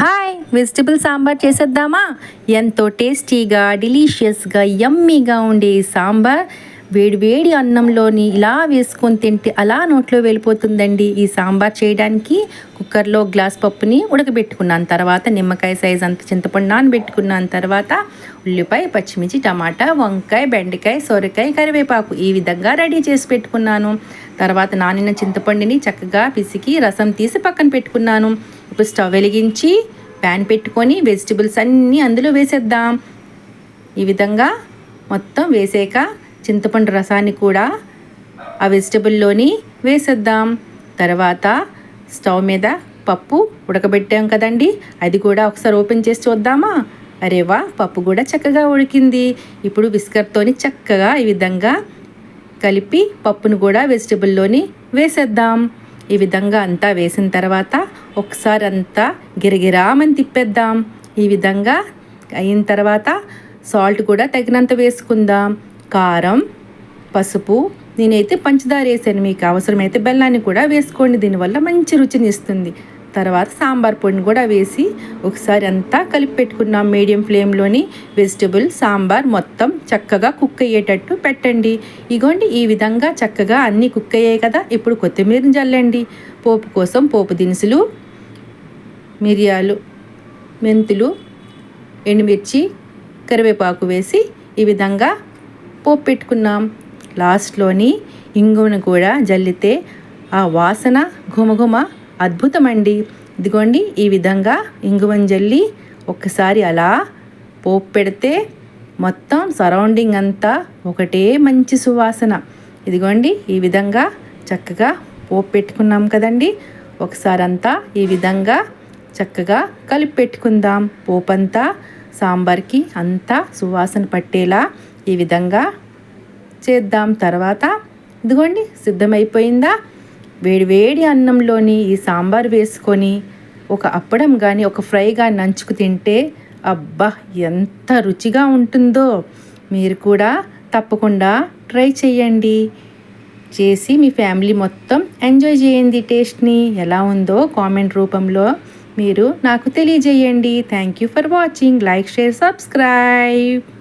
Hi vegetable sambar చేసేద్దామా? ఎంతో టేస్టీగా డిలీషియస్గా యమ్మీగా ఉండే సాంబార్ వేడి వేడి అన్నంలోని ఇలా వేసుకొని తింటే అలా నోట్లో వెళ్ళిపోతుందండి. ఈ సాంబార్ చేయడానికి కుక్కర్లో గ్లాస్ పప్పుని ఉడకబెట్టుకున్నాను. తర్వాత నిమ్మకాయ సైజ్ అంత చింతపండు నానబెట్టుకున్నాను. తర్వాత ఉల్లిపాయ పచ్చిమిర్చి టమాటా వంకాయ బెండకాయ సొరకాయ కరివేపాకు ఈ విధంగా రెడీ చేసి పెట్టుకున్నాను. తర్వాత నానిన చింతపండుని చక్కగా పిసికి రసం తీసి పక్కన పెట్టుకున్నాను. ఇప్పుడు స్టవ్ వెలిగించి ప్యాన్ పెట్టుకొని వెజిటబుల్స్ అన్నీ అందులో వేసేద్దాం. ఈ విధంగా మొత్తం వేసాక చింతపండు రసాన్ని కూడా ఆ వెజిటబుల్లోని వేసేద్దాం. తర్వాత స్టవ్ మీద పప్పు ఉడకబెట్టాం కదండి. అది కూడా ఒకసారి ఓపెన్ చేసి చూద్దామా? అరేవా పప్పు కూడా చక్కగా ఉడికింది. ఇప్పుడు విస్కర్తోని చక్కగా ఈ విధంగా కలిపి పప్పును కూడా వెజిటబుల్లోని వేసేద్దాం. ఈ విధంగా అంతా వేసిన తర్వాత ఒకసారి అంతా గిరగిరామని తిప్పేద్దాం. ఈ విధంగా అయిన తర్వాత సాల్ట్ కూడా తగినంత వేసుకుందాం. కారం పసుపు నేనైతే పంచదార వేసాను. మీకు అవసరమైతే బెల్లాన్ని కూడా వేసుకోండి. దీనివల్ల మంచి రుచిని ఇస్తుంది. తర్వాత సాంబార్ పొడిని కూడా వేసి ఒకసారి అంతా కలిపి పెట్టుకున్నాం మీడియం ఫ్లేమ్లోని వెజిటబుల్ సాంబార్ మొత్తం చక్కగా కుక్ అయ్యేటట్టు పెట్టండి. ఇగోండి ఈ విధంగా చక్కగా అన్నీ కుక్ అయ్యాయి కదా ఇప్పుడు కొత్తిమీరని చల్లండి పోపు కోసం పోపు దినుసులు మిరియాలు మెంతులు ఎండుమిర్చి కరివేపాకు వేసి ఈ విధంగా పోపు పెట్టుకున్నాం. లాస్ట్లోని ఇంగును కూడా జల్లితే ఆ వాసన ఘుమఘుమ అద్భుతమండి. ఇదిగోండి ఈ విధంగా ఇంగువం జల్లి ఒక్కసారి అలా పోపు పెడితే మొత్తం సరౌండింగ్ అంతా ఒకటే మంచి సువాసన. ఇదిగోండి ఈ విధంగా చక్కగా పోపు పెట్టుకున్నాం కదండి. ఒకసారి అంతా ఈ విధంగా చక్కగా కలిపి పెట్టుకుందాం. పోపంతా సాంబార్కి అంతా సువాసన పట్టేలా ఈ విధంగా చేద్దాం. తర్వాత ఇదిగోండి సిద్ధమైపోయిందా? వేడివేడి అన్నంలోని ఈ సాంబార్ వేసుకొని ఒక అప్పడం కానీ ఒక ఫ్రై కానీ నంచుకు తింటే అబ్బా ఎంత రుచిగా ఉంటుందో. మీరు కూడా తప్పకుండా ట్రై చేయండి చేసి మీ ఫ్యామిలీ మొత్తం ఎంజాయ్ చేయండి టేస్ట్ని. ఎలా ఉందో కామెంట్ రూపంలో మీరు నాకు తెలియజేయండి. Thank you for watching. Like share subscribe.